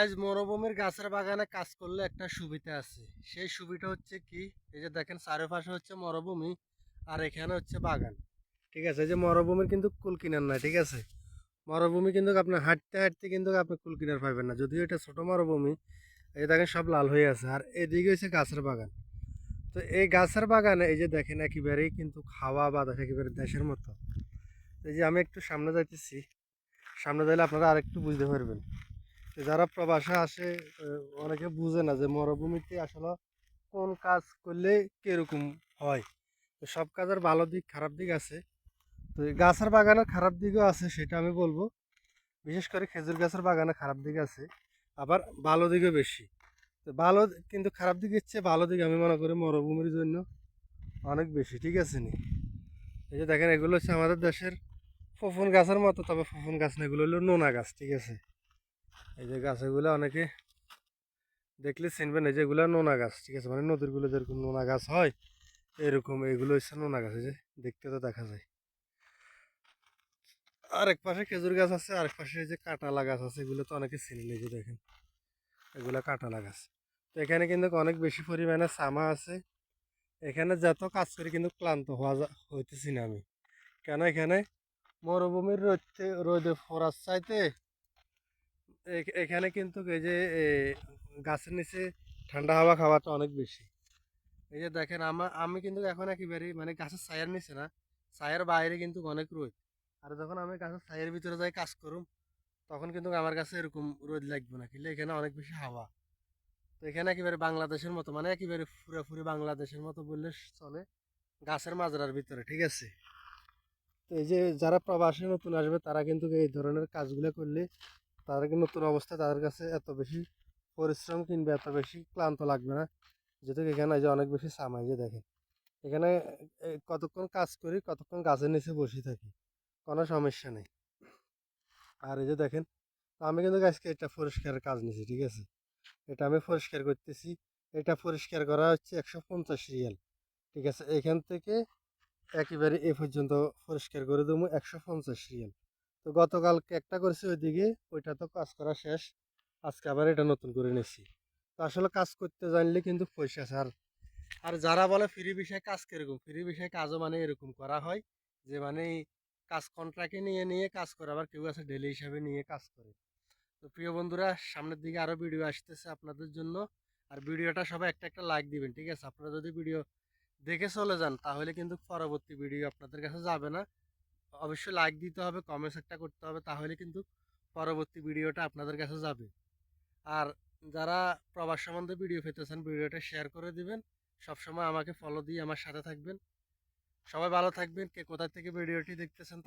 আজ মরুভূমির গাছের বাগানে কাজ করলে একটা সুবিধা আছে। সেই সুবিধা হচ্ছে কি? এই যে দেখেন, চারিপাশে হচ্ছে মরুভূমি আর এখানে হচ্ছে বাগান। ঠিক আছে? এই যে মরুভূমির কিন্তু কুল কিনার নাই, ঠিক আছে? মরুভূমি কিন্তু আপনি হাঁটতে হাঁটতে কিন্তু আপনি কুল কিনার পাইবেন না। যদিও এটা ছোট মরুভূমি, এই যে দেখেন, সব লাল হয়ে আছে। আর এদিকে হচ্ছে গাছের বাগান। তো এই গাছের বাগানে এই যে দেখেন, একেবারেই কিন্তু খাওয়া বাতাস, একেবারে দেশের মতো। এই যে আমি একটু সামনে যাইতেছি। সামনে যাইলে আপনারা আরেকটু বুঝতে পারবেন। যারা প্রবাসে আসে অনেকে বুঝে না যে মরুভূমিতে আসলে কোন কাজ করলে কীরকম হয়। তো সব কাজের ভালো দিক, খারাপ দিক আছে। তো গাছের বাগানে খারাপ দিকও আছে, সেটা আমি বলব। বিশেষ করে খেজুর গাছের বাগানে খারাপ দিক আছে, আবার ভালো দিকও বেশি। তো ভালো কিন্তু খারাপ দিক হচ্ছে ভালো দিক আমি মনে করি মরুভূমির জন্য অনেক বেশি, ঠিক আছে নি? এই যে দেখেন, এগুলো হচ্ছে আমাদের দেশের ফফন গাছের মতো, তবে ফফন গাছ না, এগুলো হলো নোনা গাছ, ঠিক আছে? এই যে গাছ এগুলো অনেকে দেখলে চিনবেন, এই যে এগুলো নোনা গাছ, ঠিক আছে? মানে নদীরগুলো যেরকম নোনা গাছ হয়, এরকম এগুলো হচ্ছে নোনা গাছ যে দেখতে তো দেখা যায়। আরেক পাশে খেজুর গাছ আছে, আরেক পাশে এই যে কাঁটালা গাছ আছে, এগুলো তো অনেকে চিনেন, এই যে দেখেন। এগুলো কাঁটালা গাছ। তো এখানে কিন্তু অনেক বেশি পরিমাণে সামা আছে। এখানে যত কাজ করি কিন্তু ক্লান্ত হওয়া হইতেছি না আমি। কেন এখানে মরুভূমির রোদতে রোদে ফরাস চাইতে এখানে কিন্তু এই যে গাছের নিচে ঠান্ডা হাওয়া খাওয়াটা অনেক বেশি। এই যে দেখেন আমার আমি কিন্তু এখন একেবারে মানে গাছের ছায়ার নিচে না, ছায়ার বাইরে কিন্তু অনেক রোদ। আর যখন আমি গাছের ছায়ার ভিতরে যাই কাজ করুম, তখন কিন্তু আমার কাছে এরকম রোদ লাগবে না, কিন্তু এখানে অনেক বেশি হাওয়া। তো এখানে একেবারে বাংলাদেশের মতো মানে একেবারে পুরোপুরি বাংলাদেশের মতো বললে চলে গাছের মাজরার ভিতরে, ঠিক আছে? তো এই যে যারা প্রবাসী নতুন আসবে, তারা কিন্তু এই ধরনের কাজগুলো করলে তাদের কি নতুন অবস্থায় তাদের কাছে এত বেশি পরিশ্রম কিংবা এত বেশি ক্লান্ত লাগবে না। যেহেতু এখানে যে অনেক বেশি সামাই যে দেখেন, এখানে কতক্ষণ কাজ করি, কতক্ষণ গাছের নিচে বসে থাকি, কোনো সমস্যা নেই। আর এই যে দেখেন আমি কিন্তু আজকে এটা পরিষ্কারের কাজ নিয়েছি ঠিক আছে? এটা আমি পরিষ্কার করতেছি, এটা পরিষ্কার করা হচ্ছে একশো পঞ্চাশ রিয়াল, ঠিক আছে? এখান থেকে একেবারে এ পর্যন্ত পরিষ্কার করে দেবো একশো পঞ্চাশ রিয়াল। তো গতকালকে একটা করেছি ওইদিকে, ওইটা তো কাজ করা শেষ। আজকে আবার এটা নতুন করে নিয়েছি তো আসলে কাজ করতে জানলে কিন্তু পয়সা আছে আর যারা বলে ফ্রি বিষয়ে কাজ কীরকম? ফ্রি বিষয়ে কাজও মানে এরকম করা হয় যে মানে কাজ কন্ট্রাক্টে নিয়ে নিয়ে কাজ করে, আবার কেউ আছে ডেলি হিসাবে নিয়ে কাজ করে। তো প্রিয় বন্ধুরা, সামনের দিকে আরও ভিডিও আসতেছে আপনাদের জন্য। আর ভিডিওটা সবাই একটা একটা লাইক দিবেন, ঠিক আছে? আপনারা যদি ভিডিও দেখে চলে যান, তাহলে কিন্তু পরবর্তী ভিডিও আপনাদের কাছে যাবে না। অবশ্যই লাইক দিতে হবে কমেন্টস একটা করতে হবে, তাহলে কিন্তু পরবর্তী ভিডিওটা আপনাদের কাছে যাবে। আর যারা প্রবাস সম্বন্ধে ভিডিও পেতেছেন ভিডিওটা শেয়ার করে দিবেন, সবসময় আমাকে ফলো দিয়ে আমার সাথে থাকবেন। সবাই ভালো থাকবেন। কে কোথা থেকে ভিডিওটি দেখতেছেন